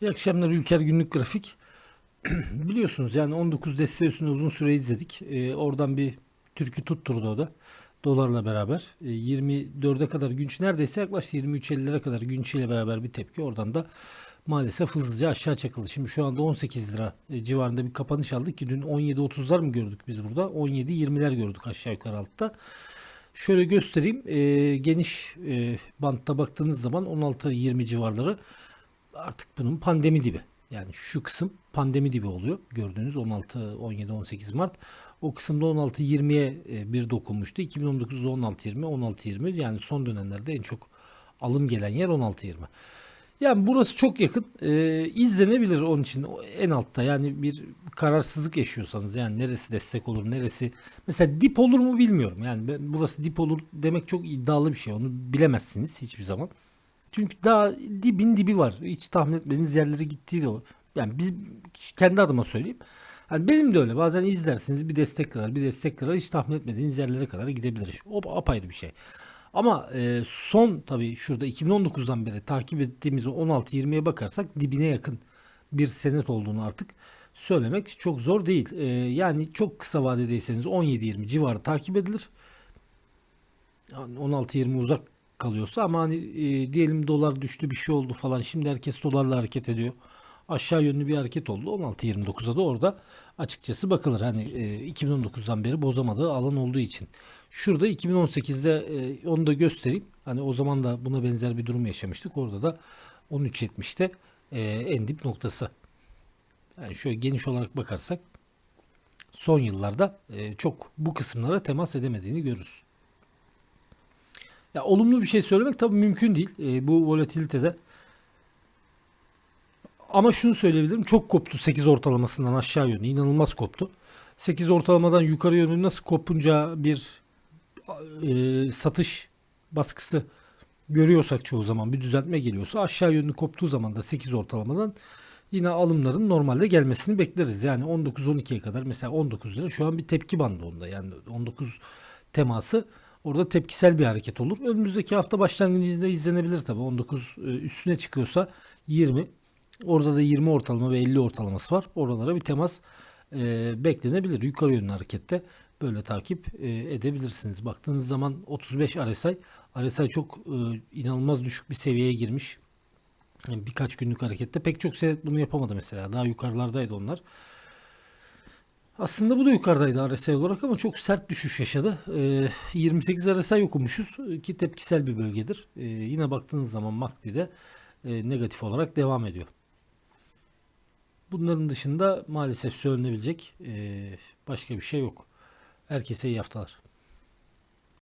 İyi akşamlar Ülker Günlük Grafik. Biliyorsunuz yani 19 desteği üstünde uzun süre izledik. Ee, oradan bir türkü tutturdu o da. Dolarla beraber. Ee, 24'e kadar günç neredeyse yaklaştı 23.50'lere kadar günç ile beraber bir tepki. Oradan da maalesef hızlıca aşağı çakıldı. Şimdi şu anda 18 lira e, civarında bir kapanış aldık ki dün 17.30'lar mı gördük biz burada? 17.20'ler gördük aşağı yukarı altta. Şöyle göstereyim. Ee, geniş e, bantta baktığınız zaman 16-20 civarları artık bunun pandemi dibi. Yani şu kısım pandemi dibi oluyor. Gördüğünüz 16, 17, 18 Mart. O kısımda 16, 20'ye e, bir dokunmuştu. 2019'da 16, 20, 16, 20 yani son dönemlerde en çok alım gelen yer 16, 20. Yani burası çok yakın. Ee, izlenebilir onun için en altta. Yani bir kararsızlık yaşıyorsanız yani neresi destek olur, neresi mesela dip olur mu bilmiyorum. Yani ben, burası dip olur demek çok iddialı bir şey. Onu bilemezsiniz hiçbir zaman. Çünkü daha dibin dibi var. Hiç tahmin etmediğiniz yerlere gittiği de o. Yani biz kendi adıma söyleyeyim. Hani benim de öyle. Bazen izlersiniz bir destek kırar, bir destek kırar. Hiç tahmin etmediğiniz yerlere kadar gidebilir. O apayrı bir şey. Ama e, son tabii şurada 2019'dan beri takip ettiğimiz o 16-20'ye bakarsak dibine yakın bir senet olduğunu artık söylemek çok zor değil. E, yani çok kısa vadedeyseniz 17-20 civarı takip edilir. Yani 16-20 uzak kalıyorsa ama hani e, diyelim dolar düştü bir şey oldu falan şimdi herkes dolarla hareket ediyor. Aşağı yönlü bir hareket oldu. 16.29'a da orada açıkçası bakılır. Hani e, 2019'dan beri bozamadığı alan olduğu için. Şurada 2018'de e, onu da göstereyim. Hani o zaman da buna benzer bir durum yaşamıştık. Orada da 13.70'te e, en dip noktası. Yani şöyle geniş olarak bakarsak son yıllarda e, çok bu kısımlara temas edemediğini görürüz. Ya olumlu bir şey söylemek tabii mümkün değil e, bu volatilitede. Ama şunu söyleyebilirim. Çok koptu 8 ortalamasından aşağı yönlü. inanılmaz koptu. 8 ortalamadan yukarı yönlü nasıl kopunca bir e, satış baskısı görüyorsak çoğu zaman bir düzeltme geliyorsa aşağı yönlü koptuğu zaman da 8 ortalamadan yine alımların normalde gelmesini bekleriz. Yani 19-12'ye kadar mesela 19 lira şu an bir tepki bandı onda. Yani 19 teması orada tepkisel bir hareket olur. Önümüzdeki hafta başlangıcında izlenebilir tabii. 19 e, üstüne çıkıyorsa 20 Orada da 20 ortalama ve 50 ortalaması var. Oralara bir temas e, beklenebilir. Yukarı yönlü harekette böyle takip e, edebilirsiniz. Baktığınız zaman 35 RSI. RSI çok e, inanılmaz düşük bir seviyeye girmiş. Yani birkaç günlük harekette pek çok senet bunu yapamadı mesela. Daha yukarılardaydı onlar. Aslında bu da yukarıdaydı RSI olarak ama çok sert düşüş yaşadı. E, 28 RSI okumuşuz ki tepkisel bir bölgedir. E, yine baktığınız zaman MACD'de e, negatif olarak devam ediyor. Bunların dışında maalesef söylenebilecek başka bir şey yok. Herkese iyi haftalar.